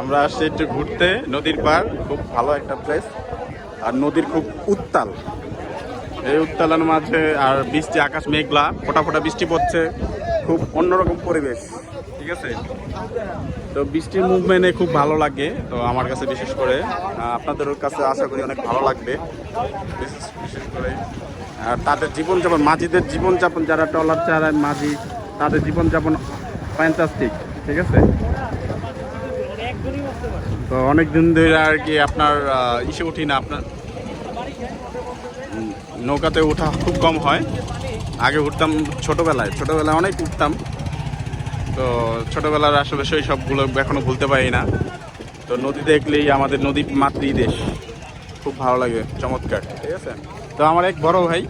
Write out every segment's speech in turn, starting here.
আমরা আসছি একটু ঘুরতে, নদীর পার খুব ভালো একটা প্লেস আর নদীর খুব উত্তাল। এই উত্তালের মাঝে আর বৃষ্টি, আকাশ মেঘলা, ফোটা ফোটা বৃষ্টি পড়ছে, খুব অন্যরকম পরিবেশ, ঠিক আছে? তো বৃষ্টির মুভমেন্টে খুব ভালো লাগে, তো আমার কাছে বিশেষ করে আপনাদের কাছে আশা করি অনেক ভালো লাগবে, বিশেষ বিশেষ করে আর তাদের জীবনযাপন, মাঝিদের জীবনযাপন, যারা টলার চালায় মাঝি, তাদের জীবনযাপন ফ্যান্টাস্টিক ঠিক আছে? তো অনেক দিন ধরে আর কি আপনার ইসে উঠি না, আপনার নৌকাতে ওঠা খুব কম হয়। আগে উঠতাম ছোটোবেলায় ছোটোবেলায় অনেক উঠতাম। তো ছোটোবেলার আসলে সেই সবগুলো এখনও ভুলতে পারি না। তো নদী দেখলেই আমাদের নদী মাতৃ দেশ খুব ভালো লাগে, চমৎকার, ঠিক আছে? তো আমার এক বড় ভাই,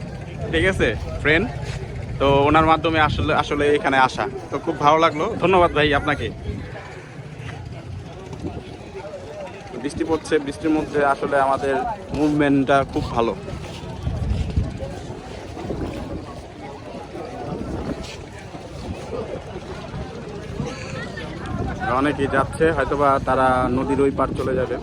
ঠিক আছে ফ্রেন্ড তো ওনার মাধ্যমে আসলে আসলে এখানে আসা। তো খুব ভালো লাগল। ধন্যবাদ ভাই আপনাকে। বৃষ্টি পড়ছে বৃষ্টির মধ্যে আসলে আমাদের মুভমেন্টটা খুব ভালো। অনেকেই যাচ্ছে, হয়তোবা তারা নদীর ওই পার চলে যাবে।